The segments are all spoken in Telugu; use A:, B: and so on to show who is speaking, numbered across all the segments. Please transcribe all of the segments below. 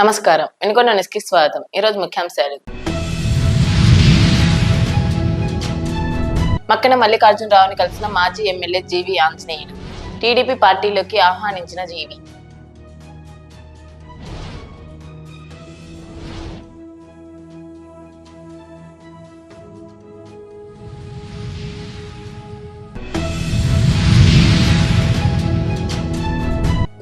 A: నమస్కారం. వెనుకొండ న్యూస్కి స్వాగతం. ఈరోజు ముఖ్యాంశాలు మక్కన మల్లికార్జునరావుని కలిసిన మాజీ ఎమ్మెల్యే జీవి ఆంజనేయులు. టీడీపీ పార్టీలోకి ఆహ్వానించిన జీవి.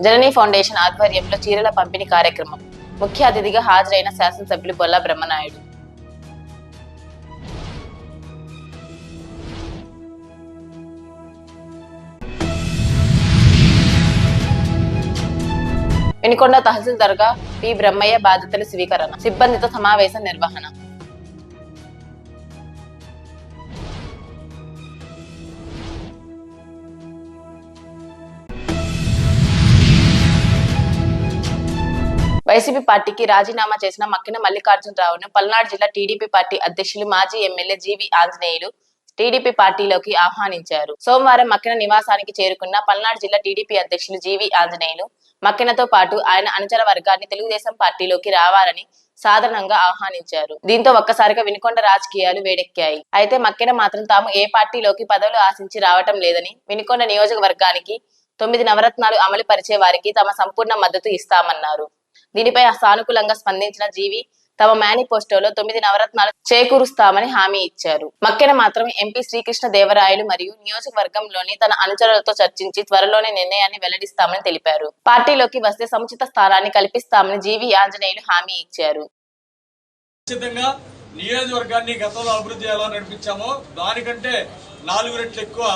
A: జననీ ఫౌండేషన్ ఆధ్వర్యంలో చీరల పంపిణీ కార్యక్రమం. ముఖ్య అతిథిగా హాజరైన శాసనసభ్యులు బొల్లా బ్రహ్మనాయుడు. వినుకొండ తహసీల్దార్గా పి. బ్రహ్మయ్య బాధ్యతల స్వీకరణ సిబ్బందితో సమావేశ నిర్వహణ. వైసీపీ పార్టీకి రాజీనామా చేసిన మక్కిన మల్లికార్జునరావును పల్నాడు జిల్లా టీడీపీ పార్టీ అధ్యక్షులు మాజీ ఎమ్మెల్యే జీవి ఆంజనేయులు టీడీపీ పార్టీలోకి ఆహ్వానించారు. సోమవారం మక్కిన నివాసానికి చేరుకున్న పల్నాడు జిల్లా టీడీపీ అధ్యక్షులు జీవి ఆంజనేయులు మక్కినతో పాటు ఆయన అనుచర వర్గాన్ని తెలుగుదేశం పార్టీలోకి రావాలని సాధారణంగా ఆహ్వానించారు. దీంతో ఒక్కసారిగా వినుకొండ రాజకీయాలు వేడెక్కాయి. అయితే మక్కెన మాత్రం తాము ఏ పార్టీలోకి పదవులు ఆశించి రావటం లేదని వినుకొండ నియోజకవర్గానికి తొమ్మిది నవరత్నాలు అమలు పరిచే వారికి తమ సంపూర్ణ మద్దతు ఇస్తామన్నారు. దీనిపై సానుకూలంగా స్పందించిన జీవి తమ మేనిఫెస్టోలో తొమ్మిది నవరత్నాలు చేకూరుస్తామని హామీ ఇచ్చారు. మక్కెన మాత్రం ఎంపీ శ్రీకృష్ణ దేవరాయలు మరియు నియోజకవర్గంలోని తన అనుచరులతో చర్చించి త్వరలోనే నిర్ణయాన్ని వెల్లడిస్తామని తెలిపారు. పార్టీలోకి వస్తే సముచిత స్థానాన్ని కల్పిస్తామని జీవి ఆంజనేయులు హామీ ఇచ్చారు.
B: నియోజకవర్గాన్ని గతంలో అభివృద్ధి ఎలా నడిపించామో దానికంటే నాలుగు రెట్లు ఎక్కువ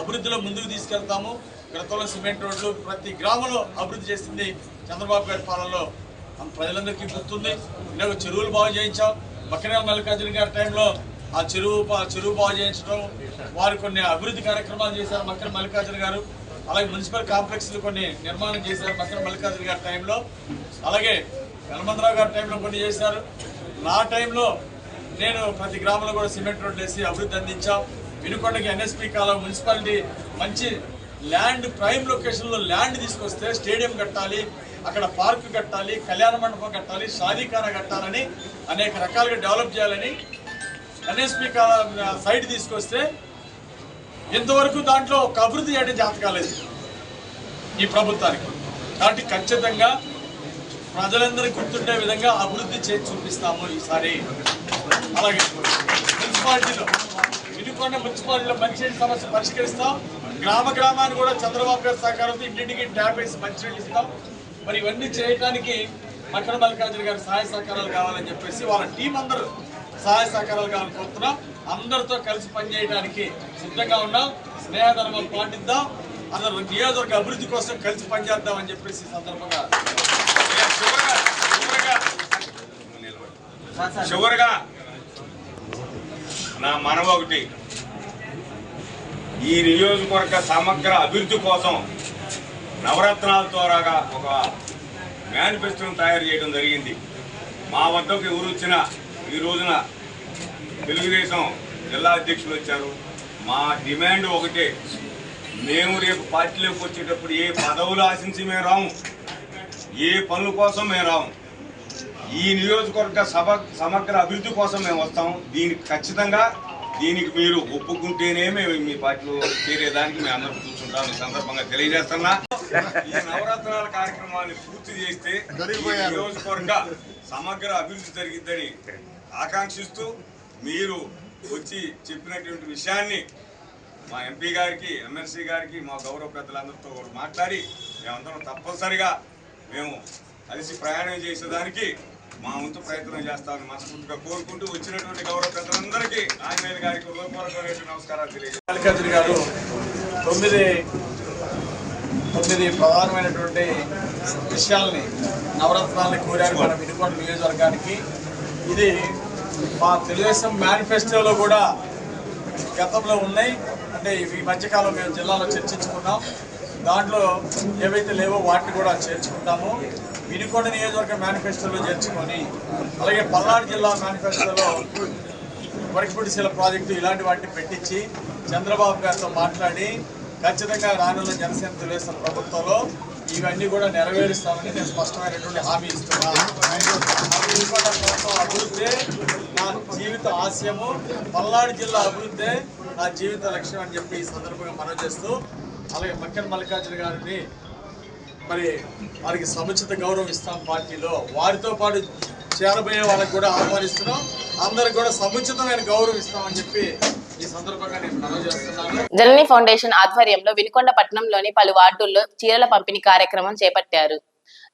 B: అభివృద్ధిలో ముందుకు తీసుకెళ్తాము. గతంలో సిమెంట్ రోడ్లు ప్రతి గ్రామంలో అభివృద్ధి చేసింది చంద్రబాబు గారి పాలనలో ప్రజలందరికీ గుర్తుంది. నేను చెరువులు బాగు చేయించాం. మక్కనే మల్లికార్జున గారి టైంలో ఆ చెరువు చెరువు బాగు చేయించడం వారు కొన్ని అభివృద్ధి కార్యక్రమాలు చేశారు మక్కన మల్లికార్జున గారు. అలాగే మున్సిపల్ కాంప్లెక్స్లు కొన్ని నిర్మాణం చేశారు మక్కన మల్లికార్జున గారి టైంలో. అలాగే హనుమంతరావు గారి టైంలో కొన్ని చేశారు. నా టైంలో నేను ప్రతి గ్రామంలో కూడా సిమెంట్ రోడ్లు వేసి అభివృద్ధి అందించాం. వినుకొండకి ఎన్ఎస్పి కాలం మున్సిపాలిటీ మంచి ల్యాండ్ ప్రైమ్ లొకేషన్లో ల్యాండ్ తీసుకొస్తే స్టేడియం కట్టాలి. అక్కడ పార్క్ కట్టాలి కళ్యాణ మండపం కట్టాలి షాదీఖానా కట్టాలని అనేక రకాలుగా డెవలప్ చేయాలని ఎన్ఎస్పి సైట్ తీసుకొస్తే ఇంతవరకు దాంట్లో ఒక అభివృద్ధి చేయడం జాత కాలేదు ఈ ప్రభుత్వానికి. కాబట్టి ఖచ్చితంగా ప్రజలందరికీ గుర్తుండే విధంగా అభివృద్ధి చేసి చూపిస్తాము ఈసారి. అలాగే మున్సిపాలిటీలో వినుకొండ మున్సిపాలిటీలో మంచినీటి సమస్య పరిష్కరిస్తాం. గ్రామ గ్రామాన్ని కూడా చంద్రబాబు గారి సహకారంతో ఇంటింటికి ట్యాప్ వేసి మంచినీళ్ళు ఇస్తాం. మరి ఇవన్నీ చేయడానికి మకర మల్లికార్జున గారి సహాయ సహకారాలు కావాలని చెప్పేసి వాళ్ళ టీం అందరూ సహాయ సహకారాలు కావాలని కోరుతున్నాం. అందరితో కలిసి పనిచేయడానికి సిద్ధంగా ఉన్నాం. స్నేహధర్మం పాటిద్దాం. అందరూ నియోజకవర్గ అభివృద్ధి కోసం కలిసి పనిచేద్దామని చెప్పేసి సందర్భంగా
C: చివరిగా నా మనవ ఒకటి. ఈ నియోజకవర్గ సమగ్ర అభివృద్ధి కోసం నవరత్నాల ద్వారాగా ఒక మేనిఫెస్టోను తయారు చేయడం జరిగింది. మా వద్దకు ఎవరు వచ్చినా ఈ రోజున తెలుగుదేశం జిల్లా అధ్యక్షులు వచ్చారు. మా డిమాండ్ ఒకటే మేము రేపు పార్టీలోకి వచ్చేటప్పుడు ఏ పదవులు ఆశించి మేము రాము ఏ పనుల కోసం మేము రాము ఈ నియోజకవర్గ సభ సమగ్ర అభివృద్ధి కోసం మేము వస్తాం దీనికి ఖచ్చితంగా దీనికి మీరు ఒప్పుకుంటేనే మేము మీ పార్టీలో చేరేదానికి మేము అందరం కూర్చుంటాం ఈ సందర్భంగా తెలియజేస్తున్నా. ఈ నవరత్నాల కార్యక్రమాన్ని పూర్తి చేస్తే నియోజకవర్గ సమగ్ర అభివృద్ధి జరిగిద్దని ఆకాంక్షిస్తూ మీరు వచ్చి చెప్పినటువంటి విషయాన్ని మా ఎంపీ గారికి ఎమ్మెల్సీ గారికి మా గౌరవ పెద్దలందరితో కూడా మాట్లాడి మేమందరం తప్పనిసరిగా మేము కలిసి ప్రయాణం చేసేదానికి మా వంతు ప్రయత్నం చేస్తామని మనస్ఫూర్తిగా కోరుకుంటూ వచ్చినటువంటి గౌరవ పెద్దలందరికీ ఆంజనేయులు గారికి హృదయపూర్వకమైన నమస్కారాలు
B: మల్లికార్జున గారు తొమ్మిది తొమ్మిది ప్రధానమైనటువంటి విషయాల్ని నవరత్నాల్ని కోరారు మన వినుకొండ నియోజకవర్గానికి. ఇది మా తెలుగుదేశం మేనిఫెస్టోలో కూడా గతంలో ఉన్నాయి. అంటే ఈ మధ్యకాలం మేము జిల్లాలో చర్చించుకున్నాం. దాంట్లో ఏవైతే లేవో వాటిని కూడా చేర్చుకుంటాము. వినుకొండ నియోజకవర్గ మేనిఫెస్టోలో చేర్చుకొని అలాగే పల్నాడు జిల్లా మేనిఫెస్టోలో వరకిపూడిశీల ప్రాజెక్టు ఇలాంటి వాటిని పెట్టించి చంద్రబాబు గారితో మాట్లాడి ఖచ్చితంగా రానున్న జనసేన తెలుగుదేశం ప్రభుత్వంలో ఇవన్నీ కూడా నెరవేరుస్తామని నేను స్పష్టమైనటువంటి హామీ ఇస్తున్నాను. అభివృద్ధి నా జీవిత ఆశయము పల్నాడు జిల్లా అభివృద్ధి నా జీవిత లక్ష్యం అని చెప్పి ఈ సందర్భంగా మనం చేస్తూ అలాగే మక్కన మల్లికార్జున గారిని మరి వారికి సముచిత గౌరవం ఇస్తాం పార్టీలో. వారితో పాటు చేరబోయే వాళ్ళకి కూడా ఆహ్వానిస్తున్నాం. అందరికి కూడా సముచితమైన గౌరవం ఇస్తామని చెప్పి
A: జనని ఫౌండేషన్ ఆధ్వర్యంలో వినుకొండ పట్టణంలోని పలు వార్డుల్లో చీరల పంపిణీ కార్యక్రమం చేపట్టారు.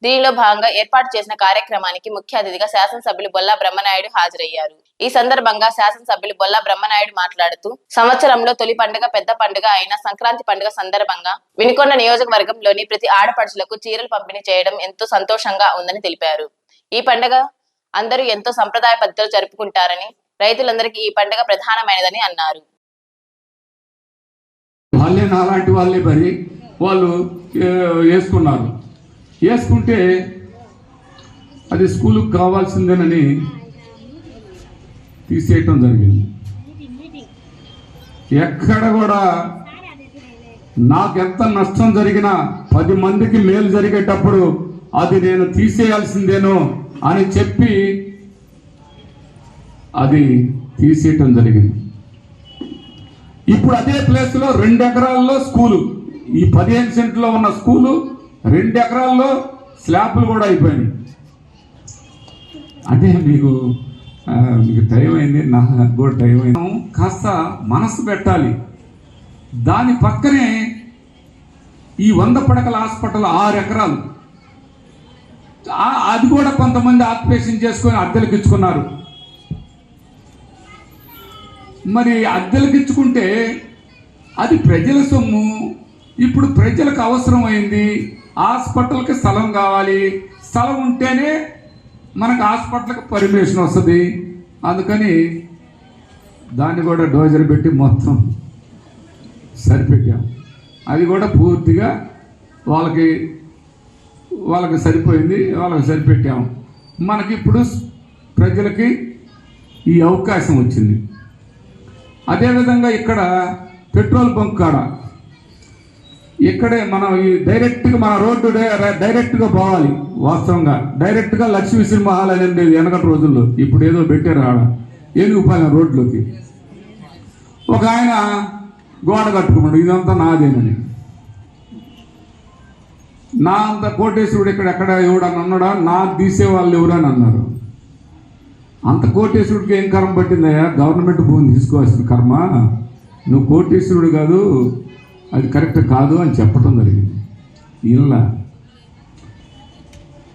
A: దీనిలో భాగంగా ఏర్పాటు చేసిన కార్యక్రమానికి ముఖ్య అతిథిగా శాసనసభ్యులు బొల్లా బ్రహ్మనాయుడు హాజరయ్యారు. ఈ సందర్భంగా శాసనసభ్యులు బొల్లా బ్రహ్మనాయుడు మాట్లాడుతూ సంవత్సరంలో తొలి పండుగ పెద్ద పండుగ అయిన సంక్రాంతి పండుగ సందర్భంగా వినుకొండ నియోజకవర్గంలోని ప్రతి ఆడపడుచులకు చీరలు పంపిణీ చేయడం ఎంతో సంతోషంగా ఉందని తెలిపారు. ఈ పండుగ అందరూ ఎంతో సంప్రదాయ పద్ధతులు జరుపుకుంటారని రైతులందరికీ ఈ పండుగ ప్రధానమైనదని అన్నారు.
D: వాళ్ళే నాలాంటి వాళ్ళే మరి వాళ్ళు వేసుకున్నారు. వేసుకుంటే అది స్కూలుకు కావాల్సిందేనని తీసేయటం జరిగింది. ఎక్కడ కూడా నాకెంత నష్టం జరిగినా పది మందికి మేలు జరిగేటప్పుడు అది నేను తీసేయాల్సిందేనో అని చెప్పి అది తీసేయటం జరిగింది. ఇప్పుడు అదే ప్లేస్లో రెండు ఎకరాల్లో స్కూలు ఈ పదిహేను సెంట్లో ఉన్న స్కూలు రెండు ఎకరాల్లో స్లాబ్లు కూడా అయిపోయినాయి. అంటే మీకు మీకు టైం అయింది నాకు కూడా టైం కాస్త మనసు పెట్టాలి. దాని పక్కనే ఈ వంద పడకల హాస్పిటల్ ఆరు ఎకరాలు. అది కూడా కొంతమంది ఆత్మేషన్ చేసుకొని అద్దెలకు ఇచ్చుకున్నారు మరి అద్దెలకిచ్చుకుంటే అది ప్రజల సొమ్ము. ఇప్పుడు ప్రజలకు అవసరం అయింది హాస్పిటల్కి స్థలం కావాలి. స్థలం ఉంటేనే మనకు హాస్పిటల్కి పర్మిషన్ వస్తుంది. అందుకని దాన్ని కూడా డోజర్ పెట్టి మొత్తం సరిపెట్టాం. అది కూడా పూర్తిగా వాళ్ళకి వాళ్ళకి సరిపోయింది వాళ్ళకి సరిపెట్టాం. మనకి ఇప్పుడు ప్రజలకి ఈ అవకాశం వచ్చింది. అదేవిధంగా ఇక్కడ పెట్రోల్ బంక్ కాడ. ఇక్కడే మనం ఈ డైరెక్ట్గా మన రోడ్డు డైరెక్ట్గా పోవాలి వాస్తవంగా. డైరెక్ట్గా లక్ష్మీ విశ్వ అని ఉండేది వెనకటి రోజుల్లో. ఇప్పుడు ఏదో పెట్టారు ఆడ. ఏనుగుపాలెం రోడ్లోకి. ఒక ఆయన గోడ కట్టుకున్నాడు ఇదంతా నాదేనని. నా అంత కోటేశ్వరుడు ఇక్కడ ఎక్కడ ఎవడని అన్నాడా? నా తీసే వాళ్ళు ఎవరని అన్నారు. అంత కోటేశ్వరుడికి ఏం కర్మ పట్టిందయ్యా? గవర్నమెంట్ భూమిని తీసుకోవాల్సిన కర్మ. నువ్వు కోటేశ్వరుడు కాదు అది కరెక్ట్ కాదు అని చెప్పడం జరిగింది. ఇలా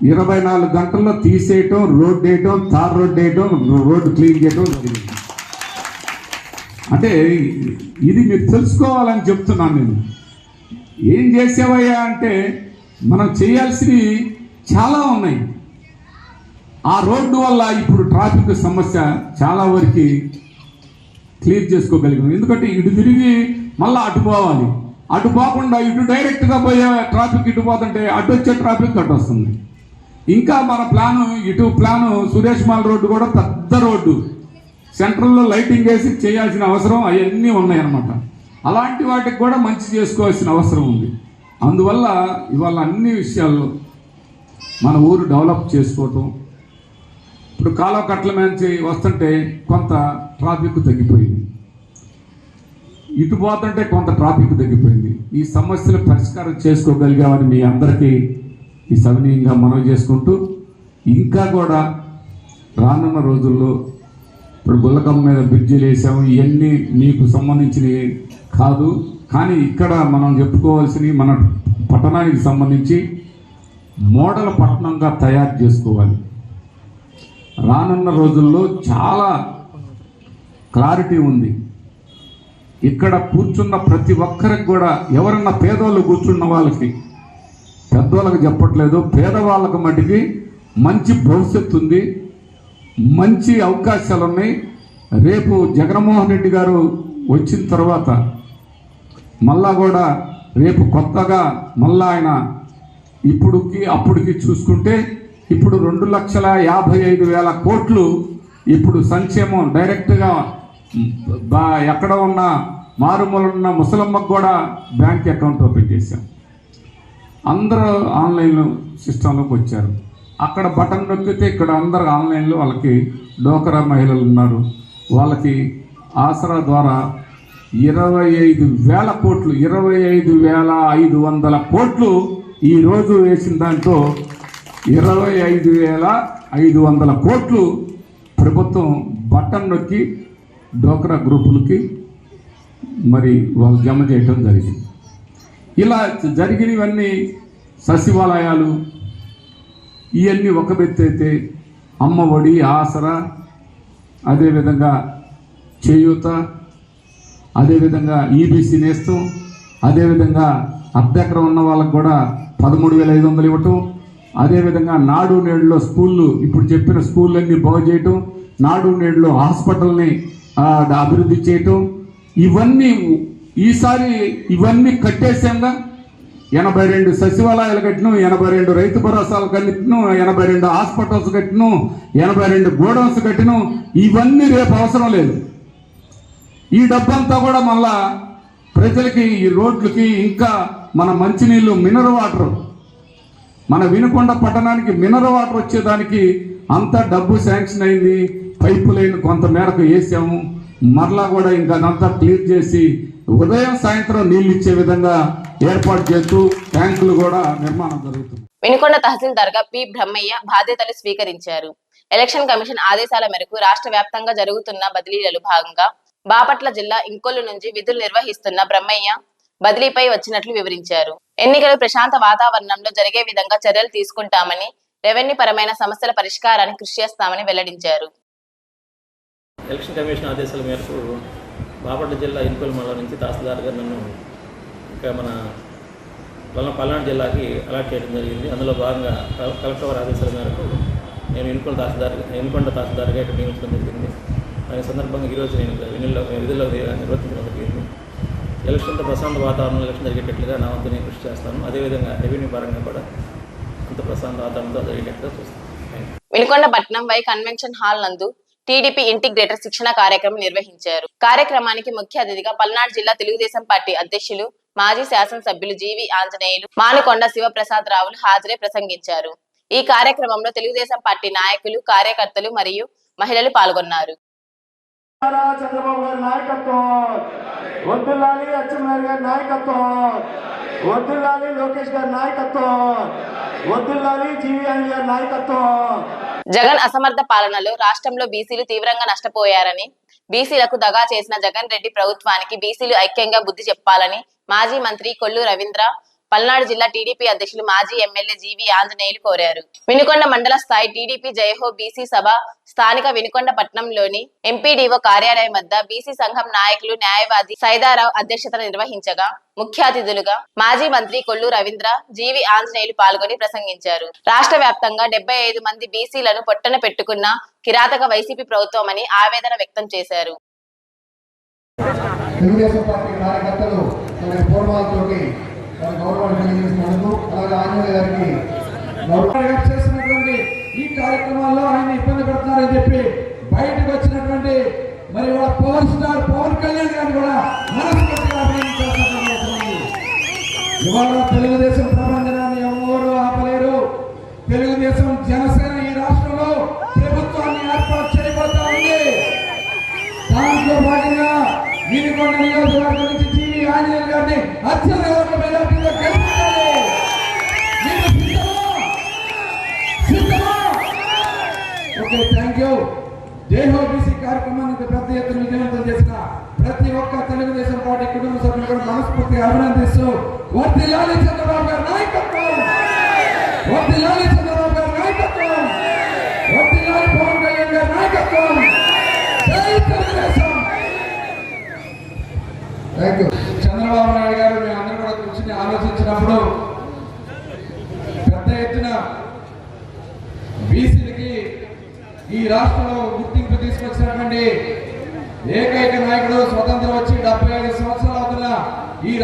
D: ఇరవై నాలుగు గంటల్లో తీసేయటం రోడ్ వేయటం తార్ రోడ్ వేయటం రోడ్డు క్లీన్ చేయటం జరిగింది. అంటే ఇది మీరు తెలుసుకోవాలని చెప్తున్నాను నేను. ఏం చేసావయ్యా అంటే మనం చేయాల్సినవి చాలా ఉన్నాయి. ఆ రోడ్డు వల్ల ఇప్పుడు ట్రాఫిక్ సమస్య చాలా వరకు క్లియర్ చేసుకోగలిగాం ఎందుకంటే ఇటు తిరిగి మళ్ళీ అటు పోవాలి. అటు పోకుండా ఇటు డైరెక్ట్గా పోయే ట్రాఫిక్ ఇటు పోతుంటే అటు వచ్చే ట్రాఫిక్ అటు వస్తుంది. ఇంకా మన ప్లాను ఇటు ప్లాను సురేష్ మాల్ రోడ్డు కూడా పెద్ద రోడ్డు. సెంట్రల్లో లైటింగ్ వేసి చేయాల్సిన అవసరం అవన్నీ ఉన్నాయన్నమాట. అలాంటి వాటికి కూడా మంచి చేసుకోవాల్సిన అవసరం ఉంది. అందువల్ల ఇవాళ అన్ని విషయాల్లో మన ఊరు డెవలప్ చేసుకోవటం ఇప్పుడు కాలువ కట్ల నుంచి వస్తుంటే కొంత ట్రాఫిక్ తగ్గిపోయింది. ఇటు పోతుంటే కొంత ట్రాఫిక్ తగ్గిపోయింది. ఈ సమస్యలు పరిష్కారం చేసుకోగలిగామని మీ అందరికీ ఈ సవినీయంగా మనవి చేసుకుంటూ ఇంకా కూడా రానున్న రోజుల్లో ఇప్పుడు గుల్లకమ్మ మీద బ్రిడ్జీలు వేసాము. ఇవన్నీ మీకు సంబంధించినవి కాదు. కానీ ఇక్కడ మనం చెప్పుకోవాల్సినవి మన పట్టణానికి సంబంధించి మోడల్ పట్టణంగా తయారు చేసుకోవాలి. రానున్న రోజుల్లో చాలా క్లారిటీ ఉంది. ఇక్కడ కూర్చున్న ప్రతి ఒక్కరికి కూడా ఎవరన్నా పేదోళ్ళు కూర్చున్న వాళ్ళకి పెద్దోళ్ళకి చెప్పట్లేదు. పేదవాళ్ళకి మటుకి మంచి భవిష్యత్తు ఉంది. మంచి అవకాశాలు ఉన్నాయి రేపు జగన్మోహన్ రెడ్డి గారు వచ్చిన తర్వాత మళ్ళా కూడా రేపు కొత్తగా మళ్ళా ఆయన ఇప్పుడుకి అప్పుడుకి చూసుకుంటే ఇప్పుడు రెండు లక్షల యాభై ఐదు వేల కోట్లు ఇప్పుడు సంక్షేమం డైరెక్ట్గా బా ఎక్కడ ఉన్న మారుమూల ఉన్న ముసలమ్మకు కూడా బ్యాంక్ అకౌంట్ ఓపెన్ చేశాం. అందరూ ఆన్లైన్ సిస్టంలోకి వచ్చారు. అక్కడ బటన్ నొక్కితే ఇక్కడ అందరు ఆన్లైన్లో వాళ్ళకి డోకరా మహిళలు ఉన్నారు. వాళ్ళకి ఆసరా ద్వారా ఇరవై ఐదు వేల కోట్లు ఇరవై ఐదు వేల ఐదు వందల కోట్లు ఈరోజు వేసిన దాంట్లో ఇరవై ఐదు వేల ఐదు వందల కోట్లు ప్రభుత్వం బటన్ నొక్కి డోక్రా గ్రూపులకి మరి వాళ్ళు జమ చేయటం జరిగింది. ఇలా జరిగినవన్నీ సచివాలయాలు ఇవన్నీ ఒక అయితే అమ్మ ఒడి ఆసరా అదేవిధంగా చేయూత అదేవిధంగా ఈబీసీ నేస్తం అదేవిధంగా అర్ధెకరం ఉన్న వాళ్ళకు కూడా పదమూడు వేల ఐదు వందలు ఇవ్వటం అదేవిధంగా నాడు నేడులో స్కూళ్ళు ఇప్పుడు చెప్పిన స్కూళ్ళన్నీ బాగు చేయటం నాడు నేడులో హాస్పిటల్ని అభివృద్ధి చేయటం ఇవన్నీ ఈసారి ఇవన్నీ కట్టేసాంగా ఎనభై రెండు సచివాలయాలు కట్టినం ఎనభై రెండు రైతు భరోసాలు కట్టినాం ఎనభై రెండు హాస్పిటల్స్ కట్టిన ఎనభై రెండు గోడౌన్స్ కట్టినాం. ఇవన్నీ రేపు అవసరం లేదు. ఈ డబ్బంతా కూడా మళ్ళా ప్రజలకి ఈ రోడ్లకి ఇంకా మన మంచినీళ్ళు మినరల్ వాటర్ మన వినుకొండ పట్టణానికి మినరల్ వాటర్ వచ్చేదానికి అంత డబ్బు శాంక్షన్ అయింది. పైపు లైన్ కొంతమేరకు వేసాము. మరలా కూడా ఇంకా అదంతా క్లియర్ చేసి ఉదయం సాయంత్రం నీళ్ళు ఇచ్చే విధంగా ఏర్పాటు చేస్తూ ట్యాంకులు కూడా నిర్మాణం జరుగుతుంది.
A: వినుకొండ తహసీల్దార్గా పి బ్రహ్మయ్య బాధ్యతలు స్వీకరించారు. ఎలక్షన్ కమిషన్ ఆదేశాల మేరకు రాష్ట్ర వ్యాప్తంగా జరుగుతున్న బదిలీలలో భాగంగా బాపట్ల జిల్లా ఇంకొల్లు నుంచి విధులు నిర్వహిస్తున్న బ్రహ్మయ్య బదిలీపై వచ్చినట్లు వివరించారు. ఎన్నికలు ప్రశాంత వాతావరణంలో జరిగే విధంగా చర్యలు తీసుకుంటామని రెవెన్యూ పరమైన సమస్యల పరిష్కారానికి కృషి చేస్తామని వెల్లడించారు.
E: ఎలక్షన్ కమిషన్ ఆదేశాల మేరకు బాపట్ల జిల్లా ఇన్పల్ మండలం నుంచి తహసీల్దార్ గారు నన్ను ఇంకా మన పల్నా పల్నాడు జిల్లాకి అలాట్ చేయడం జరిగింది. అందులో భాగంగా కలెక్టర్ వారి ఆదేశాల మేరకు నేను ఇనుకొండ తహసీల్దార్ ఇనుకొండ తహసీల్దార్గా ఇక్కడ నియమించడం జరిగింది. దాని సందర్భంగా ఈరోజు నేను విధుల్లో విధుల్లో నిర్వర్తించడం జరిగింది ఎలక్షన్తో ప్రశాంత వాతావరణంలో ఎలక్షన్ జరిగేటట్లుగా నా వంతు నేను కృషి చేస్తాను. అదేవిధంగా రెవెన్యూ పరంగా కూడా అంత ప్రశాంత వాతావరణంతో జరిగేటట్లుగా చూస్తాను.
A: వినుకొండ పట్నం వై కన్వెన్షన్ హాల్ నందు టీడీపీ ఇంటిగ్రేటర్ శిక్షణ కార్యక్రమం నిర్వహించారు. కార్యక్రమానికి ముఖ్య అతిథిగా పల్నాడు జిల్లా తెలుగుదేశం పార్టీ అధ్యక్షులు మాజీ శాసనసభ్యులు జీవి ఆంజనేయులు మానుకొండ శివప్రసాద్ రావులు హాజరై ప్రసంగించారు. ఈ కార్యక్రమంలో తెలుగుదేశం పార్టీ నాయకులు కార్యకర్తలు మరియు మహిళలు పాల్గొన్నారు.
F: నారా చంద్రబాబు గారి నాయకత్వం! వద్దులాలి అచ్చెన్నాయుడు గారి నాయకత్వం. వద్దులాలి లోకేష్ గారి నాయకత్వం. వద్దులాలి జీవి గారి నాయకత్వం.
A: జగన్ అసమర్థ పాలనలో రాష్ట్రంలో బీసీలు తీవ్రంగా నష్టపోయారని బీసీలకు దగా చేసిన జగన్ రెడ్డి ప్రభుత్వానికి బీసీలు ఐక్యంగా బుద్ధి చెప్పాలని మాజీ మంత్రి కొల్లు రవీంద్ర పల్నాడు జిల్లా టీడీపీ అధ్యక్షులు మాజీ ఎమ్మెల్యే జీవి ఆంజనేయులు కోరారు. వినుకొండ మండల స్థాయి టీడీపీ జయహో బీసీ సభ స్థానిక వినుకొండ పట్టణంలోని ఎంపీడీఓ కార్యాలయం వద్ద బీసీ సంఘం నాయకులు న్యాయవాది సైదారావు అధ్యక్షతన నిర్వహించగా ముఖ్య అతిథులుగా మాజీ మంత్రి కొల్లు రవీంద్ర జీవి ఆంజనేయులు పాల్గొని ప్రసంగించారు. రాష్ట్ర వ్యాప్తంగా డెబ్బై ఐదు మంది బీసీలను పొట్టన పెట్టుకున్న కిరాతక వైసీపీ ప్రభుత్వమని ఆవేదన వ్యక్తం చేశారు.
G: తెలుగుదేశం పార్టీ కార్యకర్తలు తన పూర్వాలతోటి తెలియజేసినందుకు ఆంజనేయ గారికి చేసినటువంటి ఈ కార్యక్రమాల్లో ఆయన ఇబ్బంది పెడుతున్నారని చెప్పి బయటకు వచ్చినటువంటి మరి వాళ్ళ పవర్ స్టార్ పవన్ కళ్యాణ్ గారిని కూడా మనస్ఫూర్తిగా ఇవాళ తెలుగుదేశం ప్రపంచనాన్ని ఎవరు ఆపలేరు. తెలుగుదేశం జనసేన ఈ రాష్ట్రంలో ప్రభుత్వాన్ని ఏర్పాటు చేయబోతా ఉంది. దాంట్లో భాగంగా వీరికొండ నియోజకవర్గం నుంచి జీవి ఆంజనేయులు గారిని అత్యంత మెజార్టీలో గెలిపించాలి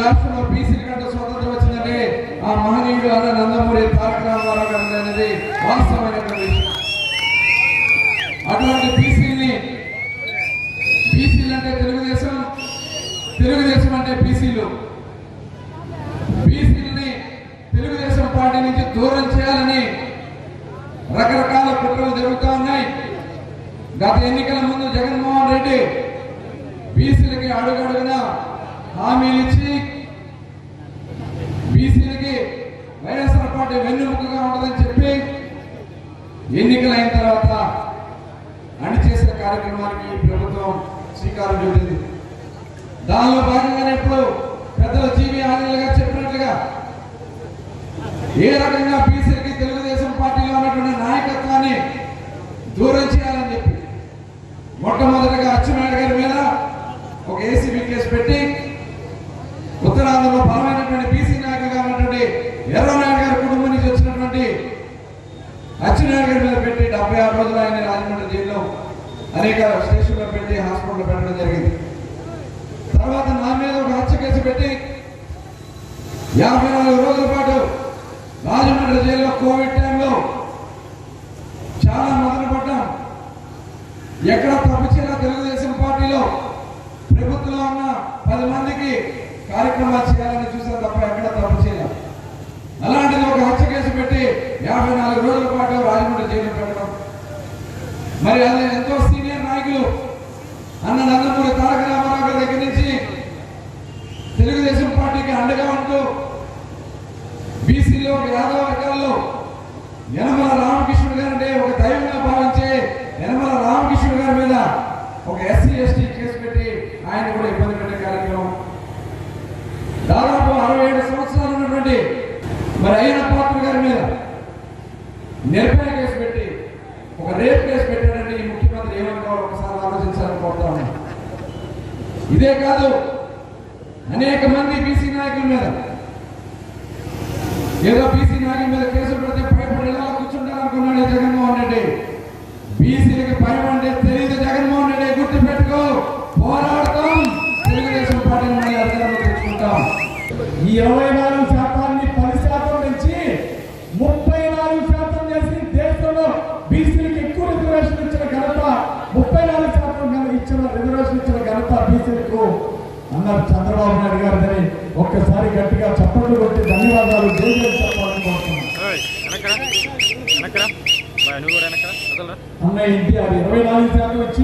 G: రాష్ట్రంలో బీసీల కంటే స్వతంత్రం వచ్చిందంటే ఆ మహనీయుడు అన్న నందమూరి తారక రామారావు గారు అనేది వాస్తవమైనటువంటి అటువంటి బీసీని బీసీలు అంటే తెలుగుదేశం తెలుగుదేశం అంటే బీసీలు బీసీలని తెలుగుదేశం పార్టీ నుంచి దూరం చేయాలని రకరకాల కుట్రలు జరుగుతూ ఉన్నాయి. గత ఎన్నికల ముందు జగన్మోహన్ రెడ్డి బీసీలకి అడుగడుగున హామీలు పార్టీ వెన్నుముకగా ఉండదని చెప్పి ఎన్నికలైన తర్వాత అణిచేసిన కార్యక్రమానికి ప్రభుత్వం శ్రీకారం చుట్టింది. దానిలో భాగంగానే ఇప్పుడు పెద్దల జీవి ఆంజనేయులు గారు చెప్పినట్లుగా ఏ రకంగా బీసీలకి తెలుగుదేశం పార్టీలో ఉన్నటువంటి నాయకత్వాన్ని దూరం చేయాలి చెప్పి మొట్టమొదటిగా అచ్చెన్నాయుడు గారి మీద ఒక ఏసీబీ కేసు పెట్టి ఉత్తరాంధ్రలో బలమైనటువంటి బీసీ నాయకులుగా ఉన్నటువంటి ఎర్రనాయుడు గారి కుటుంబం నుంచి వచ్చినటువంటి అచ్చెన్నాయుడు గారి మీద పెట్టి డెబ్బై ఆరు రోజులు ఆయన రాజమండ్రి జైల్లో అనేక స్టేషన్లో పెట్టి హాస్పిటల్లో పెట్టడం జరిగింది. తర్వాత నా మీద ఒక హత్య కేసు పెట్టి యాభై నాలుగు రోజుల పాటు రాజమండ్రి జైల్లో కోవిడ్ టైంలో చాలా మొదలు పడ్డాం. ఎక్కడ తప్పు తెలుగుదేశం పార్టీలో ప్రభుత్వంలో ఉన్న పది మందికి కార్యక్రమాలు చేయాలని చూసారు తప్ప ఎక్కడ తప్పు చేయాలి అలాంటిది ఒక హత్య కేసు పెట్టి యాభై నాలుగు రోజుల పాటు రాజమండ్రి జైలు మరి అలా ఎంతో సీనియర్ నాయకులు అన్న నందమూరి తారక రామారావు గారి దగ్గర నుంచి తెలుగుదేశం పార్టీకి అండగా ఉంటూ బీసీలో యాదవ వర్గాల్లో యనమల రామకృష్ణుడు గారు అంటే ఒక దైవంగా భావించే యనమల రామకృష్ణుడు గారి మీద ఒక ఎస్సీ ఎస్టీ కేసు పెట్టి ఆయన కూడా ఇబ్బంది పెట్టే కార్యక్రమం. దాదాపు అరవై ఏడు సంవత్సరాలు ఉన్నటువంటి మరి అయిన పాత్ర గారి మీద నిర్భయ కేసు పెట్టి ఒక రేప్ కేసు పెట్టాడంటే ఈ ముఖ్యమంత్రి ఏమనుకోవాలి ఒకసారి ఆలోచించాలని కోరుతా ఉన్నాను ఇదే కాదు అనేక మంది బీసీ నాయకుల మీద ఏదో బీసీ నాయకుల మీద కేసులు పెడితే భయపడి ఇలా కూర్చుంటారనుకున్నాడు జగన్మోహన్ రెడ్డి. బీసీలకి భయం అంటే తెలియదు జగన్మోహన్ రెడ్డి గుర్తు పెట్టుకో పోరాడతాం. తెలుగుదేశం పార్టీని మళ్ళీ అధికారంలో తెచ్చుకుంటాం.
F: ఈ ఇరవై నాలుగు శాతాన్ని పది శాతం నుంచి ముప్పై నాలుగు శాతం చేసి దేశంలో బీసీలకు ఎక్కువ రిజర్వేషన్ ఇచ్చిన ఘనత ముప్పై నాలుగు శాతం ఘన- ఇచ్చిన రిజర్వేషన్ ఇచ్చిన ఘనత బీసీలకు అన్నారు చంద్రబాబు నాయుడు గారిని ఒక్కసారి గట్టిగా చప్పట్లు కొట్టి ధన్యవాదాలు. జైలు చెప్పాలని కోరుతున్నాను అన్న ఎన్టీఆర్ ఇరవై నాలుగు శాతం వచ్చి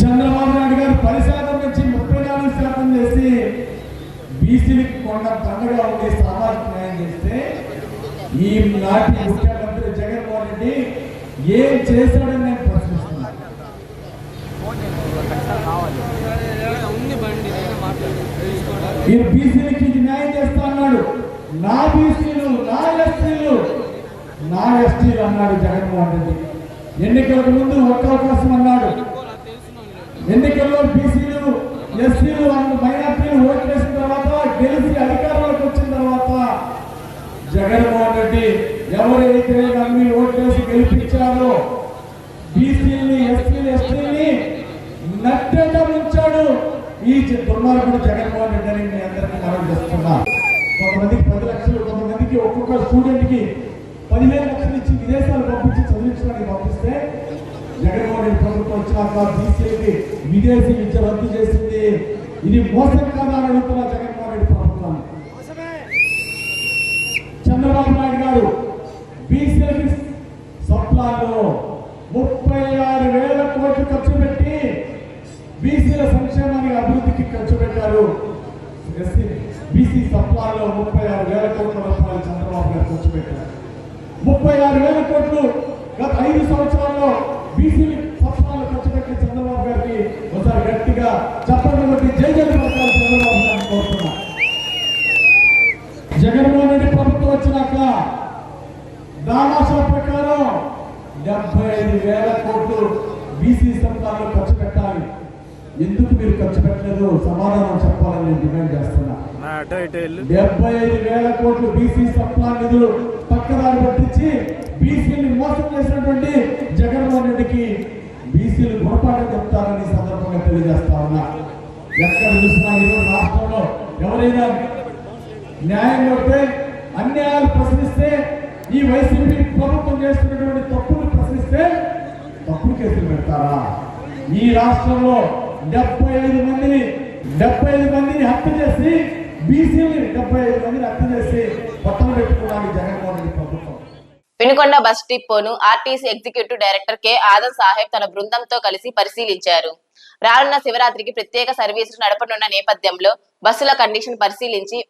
F: చంద్రబాబు నాయుడు గారు పది శాతం నుంచి ముప్పై నాలుగు శాతం చేసి బీసీలకు కొండ దండగా ఉండి సామాజిక న్యాయం చేస్తే ఈ నాటి ముఖ్యమంత్రి జగన్మోహన్ రెడ్డి ఏం చేశాడని నేను ప్రశ్నిస్తున్నాను ఈయన బీసీలకి ఇది న్యాయం చేస్తా అన్నాడు. నా బీసీలు నా ఎస్టీలు నా ఎస్టీలు అన్నాడు జగన్మోహన్ రెడ్డి. ఎన్నికలకు ముందు ఒక్క అవకాశం అన్నాడు. ఎన్నికల్లో బీసీలు ఎస్సీలు మైనార్టీలు ఓటు వేసిన తర్వాత గెలిచి అధికారంలోకి వచ్చిన తర్వాత జగన్మోహన్ రెడ్డి ఎవరైతే నమ్మి ఓటు వేసి గెలిపించారో బీసీని ఎస్సీలు ఎస్టీని నట్టేట ఈ దుర్మార్గుడు జగన్మోహన్ రెడ్డి అని మీ అందరికీ మనం చేస్తున్నా. కొంతమందికి పది లక్షలు కొంతమందికి ఒక్కొక్క స్టూడెంట్కి పదివేల లక్షలు ఇచ్చి విదేశాలు పంపించి చదివించడానికి పంపిస్తే జగన్మోహన్ రెడ్డి ప్రభుత్వం వచ్చినాక బీసీలకి విదేశీ విద్య రద్దు చేసింది. ఇది మోసం కాదా అని అడుగుతున్నా జగన్మోహన్ రెడ్డి ప్రభుత్వం. చంద్రబాబు నాయుడు గారు బీసీలకి సప్లాలో ముప్పై ఆరు వేల కోట్లు ఖర్చు పెట్టి బీసీల సంక్షేమానికి అభివృద్ధికి ఖర్చు పెట్టారు ఎస్సీ బీసీ సప్లాలో ముప్పై ఆరు వేల కోట్ల రూపాయలు చంద్రబాబు గారు ఖర్చు పెట్టారు. ముప్పై ఆరు వేల కోట్లు గత ఐదు సంవత్సరాల్లో బీసీ సప్లాలో ఖర్చు పెట్టిన చంద్రబాబు గారికి ఒకసారి గట్టిగా చెప్పండి బట్టి జై పథకాలు చంద్రబాబు గారిని కోరుతున్నా. జగన్మోహన్ రెడ్డి ప్రభుత్వం వచ్చినాక దానాశ ప్రకారం డెబ్బై ఐదు వేల కోట్లు బీసీ సంస్థల్లో ఖర్చు పెట్టాలి ఎందుకు మీరు పెట్టలేదు సమాధానం చెప్పాలని నేను డిమాండ్ చేస్తున్నా. డెబ్బై ఐదు వేల కోట్లు బీసీ సప్లా నిధులు పక్కదారి పట్టించి బీసీని మోసం చేసినటువంటి జగన్మోహన్ రెడ్డికి బీసీలు గుణపాఠం చెప్తారని సందర్భంగా తెలియజేస్తా ఉన్నా. ఎక్కడ చూసినా ఈరోజు రాష్ట్రంలో ఎవరైనా న్యాయం కొడితే అన్యాయాలు ప్రశ్నిస్తే ఈ వైసీపీ ప్రభుత్వం చేస్తున్నటువంటి తప్పులు ప్రశ్నిస్తే తప్పుడు కేసులు పెడతారా? ఈ రాష్ట్రంలో డెబ్బై ఐదు మందిని డెబ్బై ఐదు మందిని హత్య చేసి బీసీని డెబ్బై ఐదు మందిని హత్య చేసి పట్టణ పెట్టుకోవడానికి జగన్మోహన్ రెడ్డి ప్రభుత్వం.
A: Vinukonda bus డిపోను RTC executive director K Adam Saheb తన బృందంతో కలిసి పరిశీలించారు. రానున్న శివరాత్రికి ప్రత్యేక సర్వీసులు నడపనున్న నేపథ్యంలో బస్సుల కండిషన్ పరిశీలించి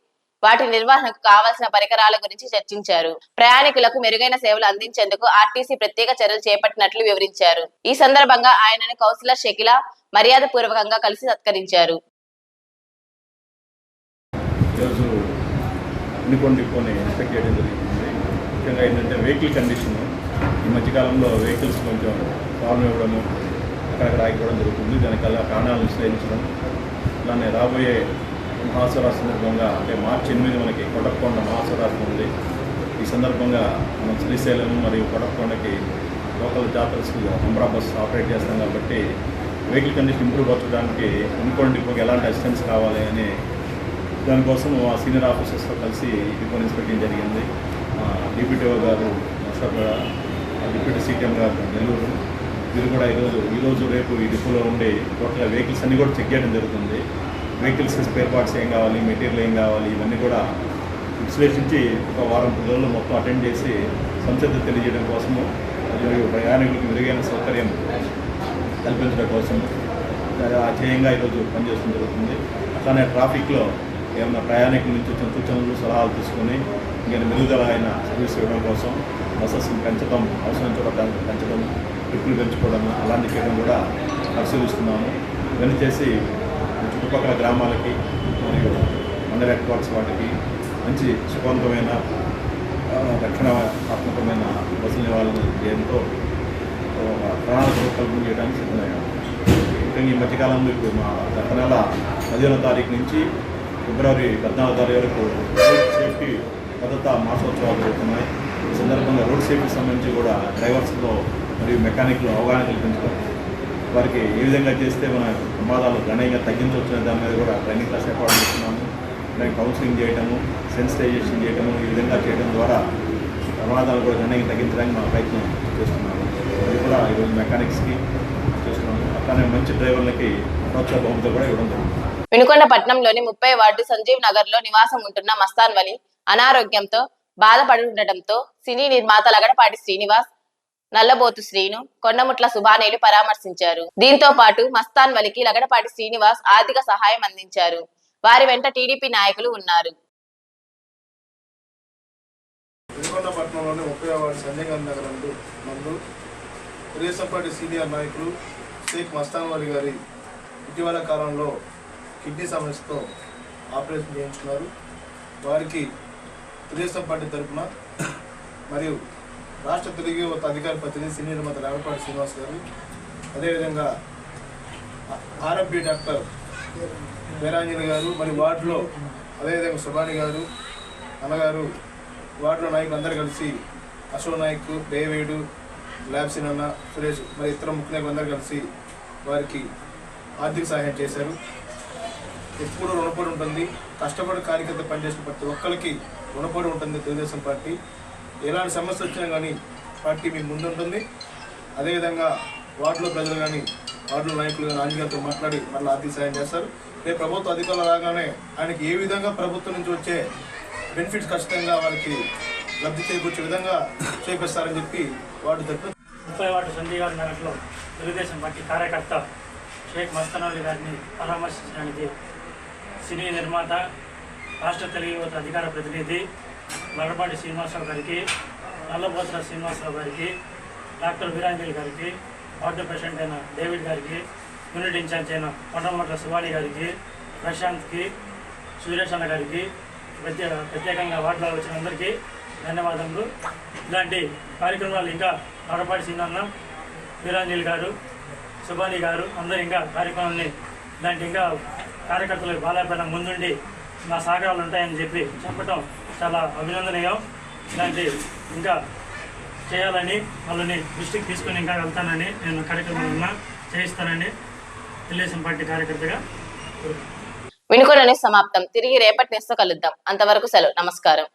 A: వాటి నిర్వహణకు కావాల్సిన పరికరాల గురించి చర్చించారు. ప్రయాణికులకు మెరుగైన సేవలు అందించేందుకు ఆర్టీసీ ప్రత్యేక చర్యలు చేపట్టినట్లు వివరించారు. ఈ సందర్భంగా ఆయనను కౌన్సిలర్ షకిల మర్యాద పూర్వకంగా కలిసి సత్కరించారు.
H: ఈరోజు అన్నికొండ ఇన్స్పెక్ట్ చేయడం జరుగుతుంది ముఖ్యంగా ఏంటంటే వెహికల్ కండిషన్ ఈ మధ్యకాలంలో వెహికల్స్ కొంచెం ఫార్మ్ ఇవ్వడము అక్కడక్కడ ఆగిపోవడం జరుగుతుంది. దానికల్లా అలా కారణాలను విశ్లేషించడం అలానే రాబోయే మహాశివరాత్రి సందర్భంగా అంటే మార్చి ఎనిమిది మనకి కొడకొండ మహాశివరాత్రి ఉంది. ఈ సందర్భంగా మనం శ్రీశైలం మరియు కొడకొండకి లోకల్ జాతరస్కి నెంబర్ బస్ ఆపరేట్ చేస్తాం కాబట్టి వెహికల్ కండిషన్ ఇంప్రూవ్ పరచడానికి అనుకోండి డిపోకి ఎలాంటి అసిస్టెన్స్ కావాలి అని. దానికోసం ఆ సీనియర్ ఆఫీసర్స్తో కలిసి డిపో ఇన్స్పెక్టింగ్ జరిగింది. డిప్యూటీఓ గారు ఆ డిప్యూటీ సీటీఎం గారు నెల్లూరు. వీరు కూడా ఈరోజు ఈరోజు రేపు ఈ డిపోలో ఉండి టోటల్గా వెహికల్స్ అన్నీ కూడా చెక్ చేయడం జరుగుతుంది. వెహికల్స్ స్పేర్ పార్ట్స్ ఏం కావాలి మెటీరియల్ ఏం కావాలి ఇవన్నీ కూడా విశ్లేషించి ఒక వారం రోజుల్లో రోజులు మొత్తం అటెండ్ చేసి సంసిద్ధ తెలియజేయడం కోసము మరియు ప్రయాణికులకు మెరుగైన సౌకర్యం కల్పించడం కోసం చేయంగా ఈరోజు పనిచేయడం జరుగుతుంది. అట్లానే ట్రాఫిక్లో ఏమైనా ప్రయాణికుల నుంచి వచ్చిన సూచనలు సలహాలు తీసుకొని ఇంకా మెరుగుదల అయిన సర్వీస్ ఇవ్వడం కోసం బస్సెస్ పెంచడం అవసరం చోట పెంచడం ట్రిప్పులు పెంచుకోవడం అలాంటి చేయడం కూడా పరిశీలిస్తున్నాము. ఇవన్నీ చేసి చుట్టుపక్కల గ్రామాలకి మరియు మండల హెడ్ క్వార్టర్స్ వాటికి మంచి సుఖవంతమైన రక్షణాత్మకమైన బస్సులు ఇవ్వాలని ధ్యేయంతో ఒక ప్రణాళిక రూపకల్పన చేయడానికి సిద్ధమయ్యాము ముఖ్యంగా ఈ మధ్యకాలంలో ఇప్పుడు మా గత నెల పదిహేనో తారీఖు నుంచి ఫిబ్రవరి పద్నాలుగో తారీఖు వరకు రోడ్ సేఫ్టీ భద్రతా మాసోత్సవాలు జరుగుతున్నాయి. ఈ సందర్భంగా రోడ్ సేఫ్టీకి సంబంధించి కూడా డ్రైవర్స్లో మరియు మెకానిక్లు అవగాహన కల్పించడం. వారికి ఏ విధంగా చేస్తే మన ప్రమాదాలు గణనీయంగా తగ్గించవచ్చు అనే దాని మీద కూడా ట్రైనింగ్ క్లాస్ ఏర్పాటు చేస్తున్నాము. దానికి కౌన్సిలింగ్ చేయడము సెన్సిటైజేషన్ చేయడము ఈ విధంగా చేయడం ద్వారా ప్రమాదాలు కూడా గణనీయంగా తగ్గించడానికి మా ప్రయత్నం చేస్తున్నాము. అది కూడా ఈరోజు మెకానిక్స్కి చేస్తున్నాము. అట్లానే మంచి డ్రైవర్లకి ప్రోత్సాహ బహుమతులు కూడా ఇవ్వడం జరుగుతుంది.
A: వినుకొండ పట్టణంలోని ముప్పై వార్డు సంజీవ్ నగర్లో నివాసం ఉంటున్న మస్తాన్ వలి అనారోగ్యంతో బాధపడుతుండటంతో సినీ నిర్మాత లగడపాటి శ్రీనివాస్ నల్లబోతు శ్రీను కొండముట్ల సుబానేలు పరామర్శించారు. దీంతో పాటు మస్తాన్ వలికి లగడపాటి శ్రీనివాస్ ఆర్థిక సహాయం అందించారు. వారి వెంట టీడీపీ నాయకులు ఉన్నారు.
I: వినుకొండ పట్టణంలోని ముప్పై వార్డు సంజయ్ గాంధీ నగర్ నందు నందు తెలుగుదేశం పార్టీ సీనియర్ నాయకులు షేక్ మస్తాన్ వారి గారి ఇటీవల కాలంలో కిడ్నీ సమస్యతో ఆపరేషన్ చేయించుకున్నారు. వారికి తెలుగుదేశం పార్టీ తరఫున మరియు రాష్ట్ర తెలుగు ఒక అధికార ప్రతినిధి సీనియర్ నిర్మాత రాగపాటి శ్రీనివాస్ గారు అదేవిధంగా ఆర్ఎంపీ డాక్టర్ వీరాంజలి గారు మరి వార్డులో అదేవిధంగా సుభాని గారు అన్నగారు వార్డులో నాయకులు అందరూ కలిసి అశోక్ నాయక్ డేవిడ్ ల్యాబ్సిన్ అన్న సురేష్ మరి ఇతర ముఖ్య నాయకులు అందరూ కలిసి వారికి ఆర్థిక సహాయం చేశారు. ఎప్పుడు రుణపడి ఉంటుంది. కష్టపడి కార్యకర్త పనిచేసిన ప్రతి ఒక్కరికి రుణపడి ఉంటుంది తెలుగుదేశం పార్టీ. ఎలాంటి సమస్య వచ్చినా కానీ పార్టీ మీ ముందుంటుంది. అదేవిధంగా వార్డులో ప్రజలు కానీ వార్డులో నాయకులు కానీ రాజకీయాలతో మాట్లాడి మళ్ళీ ఆర్థిక సాయం చేస్తారు. రేపు ప్రభుత్వ అధికారులు రాగానే ఆయనకి ఏ విధంగా ప్రభుత్వం నుంచి వచ్చే బెనిఫిట్స్ ఖచ్చితంగా వాళ్ళకి లబ్ధి చేకూర్చే విధంగా చేపిస్తారని చెప్పి వార్డు తరఫున
J: ముప్పై వార్డు సంజయ్ గారి నగర్లో తెలుగుదేశం పార్టీ కార్యకర్త షేక్ మస్తానౌలి గారిని పరామర్శించడానికి సినీ నిర్మాత రాష్ట్ర తెలుగు యువత అధికార ప్రతినిధి లగడపాటి శ్రీనివాసరావు గారికి నల్లబోస శ్రీనివాసరావు గారికి డాక్టర్ వీరాంజలి గారికి వార్డు ప్రెసిడెంట్ అయిన డేవిడ్ గారికి యూనిట్ ఇన్ఛార్జ్ అయిన కొండమట్ల శివాణి గారికి ప్రశాంత్కి సురేష్ అన్న గారికి ప్రత్యేక ప్రత్యేకంగా వార్డులో వచ్చిన అందరికీ ధన్యవాదములు. ఇలాంటి కార్యక్రమాలు ఇంకా లగడపాటి శ్రీనాన్న వీరాంజలి గారు సుబాని గారు అందరూ ఇంకా కార్యక్రమాన్ని ఇలాంటి ఇంకా కార్యకర్తలు బాలాపైన ముందుండి నా సహకారాలు ఉంటాయని చెప్పి చెప్పటం చాలా అభినందనీయం. ఇలాంటి ఇంకా చేయాలని వాళ్ళని దృష్టికి తీసుకొని ఇంకా వెళ్తానని నేను కార్యక్రమం చేయిస్తానని తెలుగుదేశం పార్టీ కార్యకర్తగా కోరుకుంటున్నాను.
A: సమాప్తం. తిరిగి రేపటి నెస్తో కలుద్దాం. అంతవరకు సెలవు. నమస్కారం.